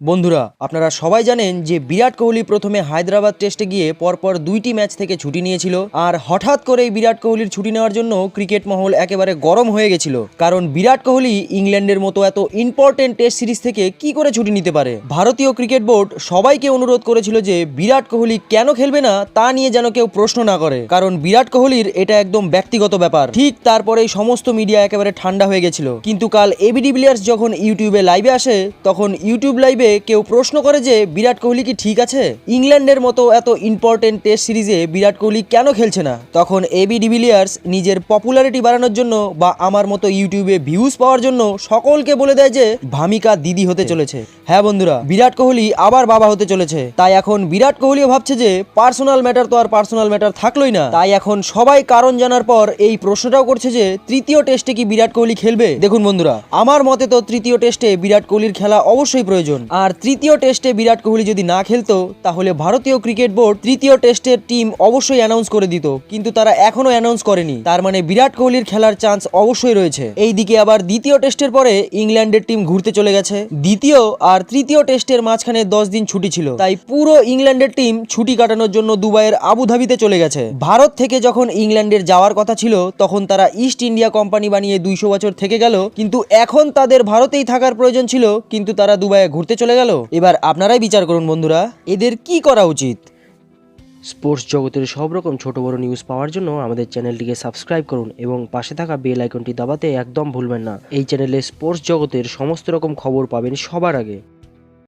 বন্ধুরা, আপনারা সবাই জানেন যে বিরাট কোহলি প্রথমে হায়দ্রাবাদ টেস্টে গিয়ে পরপর দুইটি ম্যাচ থেকে ছুটি নিয়েছিল। আর হঠাৎ করেই বিরাট কোহলির ছুটি নেওয়ার জন্য ক্রিকেট মহল একেবারে গরম হয়ে গেছিল। কারণ বিরাট কোহলি ইংল্যান্ডের মতো এত ইম্পর্টেন্ট টেস্ট সিরিজ থেকে কি করে ছুটি নিতে পারে? ভারতীয় ক্রিকেট বোর্ড সবাইকে অনুরোধ করেছিল যে বিরাট কোহলি কেন খেলবে না তা নিয়ে যেন কেউ প্রশ্ন না করে। কারণ বিরাট কোহলির এটা একদম ব্যক্তিগত ব্যাপার। ঠিক তারপরেই সমস্ত মিডিয়া একেবারে ঠান্ডা হয়ে গেছিল। কিন্তু কাল এবি ডিভিলিয়ার্স যখন ইউটিউবে লাইভে আসে, তখন ইউটিউব লাইভে কেউ প্রশ্ন করে যে বিরাট কোহলি কি ঠিক আছে? ইংল্যান্ডের মতো এত ইম্পর্টেন্ট টেস্ট সিরিজে বিরাট কোহলি কেন খেলছে না? তখন এবি ডিভিলিয়ার্স নিজের পপুলারিটি বাড়ানোর জন্য বা আমার মতো ইউটিউবে ভিউজ পাওয়ার জন্য সকলকে বলে দেয় যে ভামিকা দিদি হতে চলেছে। হ্যাঁ বন্ধুরা, বিরাট কোহলি আবার বাবা হতে চলেছে। তাই এখন বিরাট কোহলিও ভাবছে যে পার্সোনাল ম্যাটার তো আর পার্সোনাল ম্যাটার থাকলোই না। তাই এখন সবাই কারণ জানার পর এই প্রশ্নটাও করছে যে তৃতীয় টেস্টে কি বিরাট কোহলি খেলবে? দেখুন বন্ধুরা, আমার মতে তো তৃতীয় টেস্টে বিরাট কোহলির খেলা অবশ্যই প্রয়োজন। আর তৃতীয় টেস্টে বিরাট কোহলি যদি না খেলতো, তাহলে ভারতীয় ক্রিকেট বোর্ড তৃতীয় টেস্টের টিম অবশ্যই অ্যানাউন্স করে দিত। কিন্তু তারা এখনও অ্যানাউন্স করেনি। তার মানে বিরাট কোহলির খেলার চান্স অবশ্যই রয়েছে। এইদিকে আবার দ্বিতীয় টেস্টের পরে ইংল্যান্ডের টিম ঘুরতে চলে গেছে। দ্বিতীয় আর তৃতীয় টেস্টের মাঝখানে দশ দিন ছুটি ছিল। তাই পুরো ইংল্যান্ডের টিম ছুটি কাটানোর জন্য দুবাইয়ের আবুধাবিতে চলে গেছে। ভারত থেকে যখন ইংল্যান্ডের যাওয়ার কথা ছিল, তখন তারা ইস্ট ইন্ডিয়া কোম্পানি বানিয়ে দুইশো বছর থেকে গেল। কিন্তু এখন তাদের ভারতেই থাকার প্রয়োজন ছিল। কিন্তু তারা দুবাইয়ে ঘুরতে চলে গেল? এবার আপনারাই বিচার করুন, বন্ধুরা। এদের কি করা উচিত? স্পোর্টস জগতের সব রকম ছোট বড় নিউজ পাওয়ার জন্য আমাদের চ্যানেলটিকে সাবস্ক্রাইব করুন এবং পাশে থাকা বেল আইকনটি দাবাতে একদম ভুলবেন না। এই চ্যানেলে স্পোর্টস জগতের সমস্ত রকম খবর পাবেন সবার আগে।